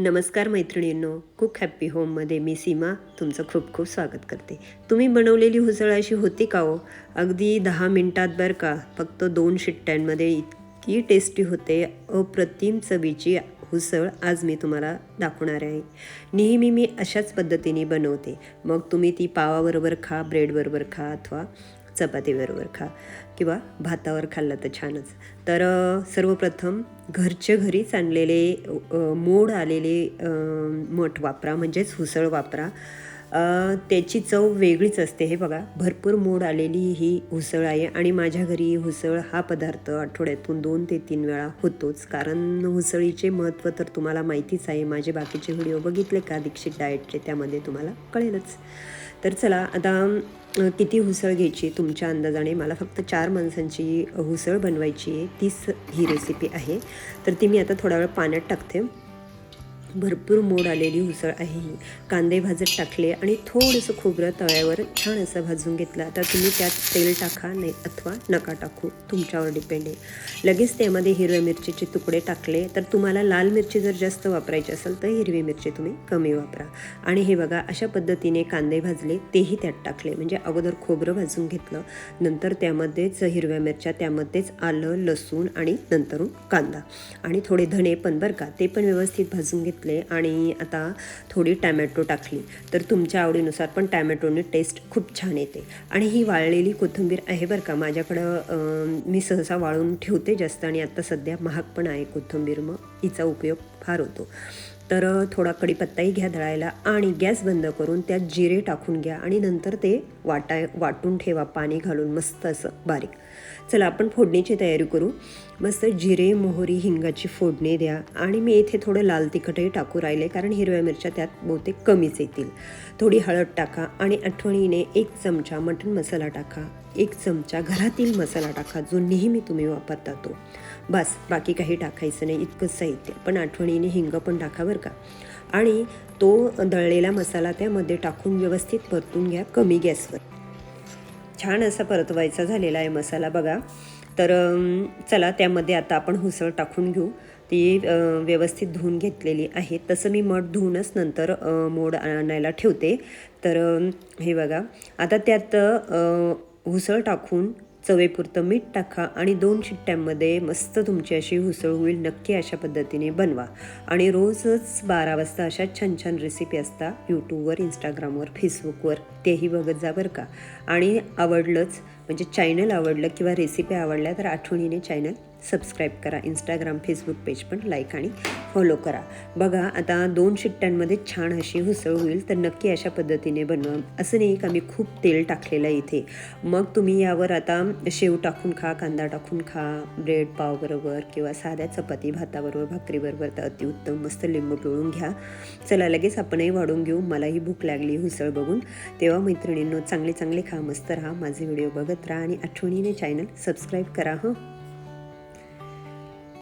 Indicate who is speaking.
Speaker 1: नमस्कार मैत्रिणींनो cook happy होममध्ये मी सीमा तुमचं खूप खूप स्वागत करते. तुम्ही बनवलेली हुसळ अशी होती का हो? अगदी दहा मिनटात बरं का? फक्त दोन शिट्ट्यांमध्ये इतकी टेस्टी होते अप्रतिम चवीची हुसळ आज मी तुम्हाला दाखवणार आहे. नेहमी मी अशाच पद्धतीने बनवते. मग तुम्ही ती पावाबरोबर खा ब्रेडबरोबर खा अथवा चपातीबरोबर खा किंवा भातावर खाल्लं तर छानच. तर सर्वप्रथम घरच्या घरीच आणलेले मोड आलेले मठ वापरा म्हणजेच हुसळ वापरा. त्याची चव वेगळीच असते. हे बघा भरपूर मोड आलेली ही हुसळ आहे आणि माझ्या घरी हुसळ हा पदार्थ आठवड्यातून दोन ते तीन वेळा होतोच. कारण उसळीचे महत्त्व तर तुम्हाला माहितीच आहे. माझे बाकीचे व्हिडिओ बघितले का? दीक्षित डाएटचे त्यामध्ये तुम्हाला कळेलच. तर चला आता किती हुसळ घ्यायची तुमच्या अंदाजाने? मला फक्त चार माणसांची हुसळ बनवायची आहे. तीच ही रेसिपी आहे. तर ती मी आता थोडा वेळ पाण्यात टाकते. भरपूर मोड आलेली उसळ आहे ही. कांदे भाजत टाकले आणि थोडंसं खोबरं तव्यावर छान असं भाजून घेतलं. आता तुम्ही त्यात तेल टाका नाही अथवा नका टाकू. तुमच्यावर डिपेंड आहे. लगेच त्यामध्ये हिरव्या मिरचीचे तुकडे टाकले. तर तुम्हाला लाल मिरची जर जास्त वापरायची असेल तर हिरवी मिरची तुम्ही कमी वापरा. आणि हे बघा अशा पद्धतीने कांदे भाजले तेही त्यात टाकले. म्हणजे अगोदर खोबरं भाजून घेतलं. नंतर त्यामध्येच हिरव्या मिरच्या त्यामध्येच आलं लसूण आणि नंतरून कांदा. आणि थोडे धणे पण बरं का ते पण व्यवस्थित भाजून घेतले. आणि आता थोडी टॅमॅटो टाकली. तर तुमच्या आवडीनुसार पण टॅमॅटोने टेस्ट खूप छान येते. आणि ही वाळलेली कोथिंबीर आहे बरं का माझ्याकडं मी सहसा वाळून ठेवते जास्त आणि आता सध्या महाग पण आहे कोथिंबीर मग हिचा उपयोग फार होतो. तर थोडा कढीपत्ताही घ्या दळायला आणि गॅस बंद करून त्यात जिरे टाकून घ्या आणि नंतर ते वाटाय वाटून ठेवा पाणी घालून मस्त असं बारीक. चला आपण फोडणीची तयारी करू. मस्त जिरे मोहरी हिंगाची फोडणी द्या आणि मी इथे थोडं लाल तिखटही टाकू राहिले कारण हिरव्या मिरच्या त्यात बहुतेक कमीच येतील. थोडी हळद टाका आणि आठवणीने एक चमचा मटण मसाला टाका. एक चमचा घरातील मसाला टाका जो नेहमी तुम्ही वापरता तो. बस बाकी काही टाकायचं नाही इतकंच साहित्य. पण आठवणीने हिंग पण टाका बरं का. आणि तो दळलेला मसाला त्यामध्ये टाकून व्यवस्थित परतून घ्या कमी गॅसवर. छान असा परतवायचा झालेला आहे मसाला बघा. तर चला त्यामध्ये आता आपण हुसळ टाकून घेऊ. ती व्यवस्थित धुवून घेतलेली आहे. तसं मी मठ धुवूनच नंतर मोड आणायला ठेवते. तर हे बघा. आता त्यात हुसळ टाकून चवेपुरतं मीठ टाका आणि दोन शिट्ट्यांमध्ये मस्त तुमची अशी हुसळ होईल. नक्की अशा पद्धतीने बनवा. आणि रोजच बारा वाजता अशा छान छान रेसिपी असता यूट्यूबवर इंस्टाग्रामवर फेसबुकवर तेही बघत जा बरं का. आणि आवडलंच म्हणजे चॅनल आवडलं किंवा रेसिपी आवडल्या तर आठवणीने चॅनल सबस्क्राईब करा. इंस्टाग्राम फेसबुक पेज पण लाईक आणि फॉलो करा. बघा आता दोन शिट्ट्यांमध्ये छान अशी हुसळ होईल तर नक्की अशा पद्धतीने बनवा. असं नाही का मी खूप तेल टाकलेलं आहे इथे. मग तुम्ही यावर आता शेव टाकून खा कांदा टाकून खा ब्रेड पावबरोबर किंवा साध्या चपाती भाताबरोबर भाकरीबरोबर तर अतिउत्तम मस्त लिंबू पिळून घ्या. चला लगेच आपणही वाढून घेऊ. मलाही भूक लागली हुसळ बघून. तेव्हा मैत्रिणींनो चांगले चांगले खा मस्त राहा. माझे व्हिडिओ बघत राहा आणि आठवणीने चॅनल सबस्क्राईब करा हं?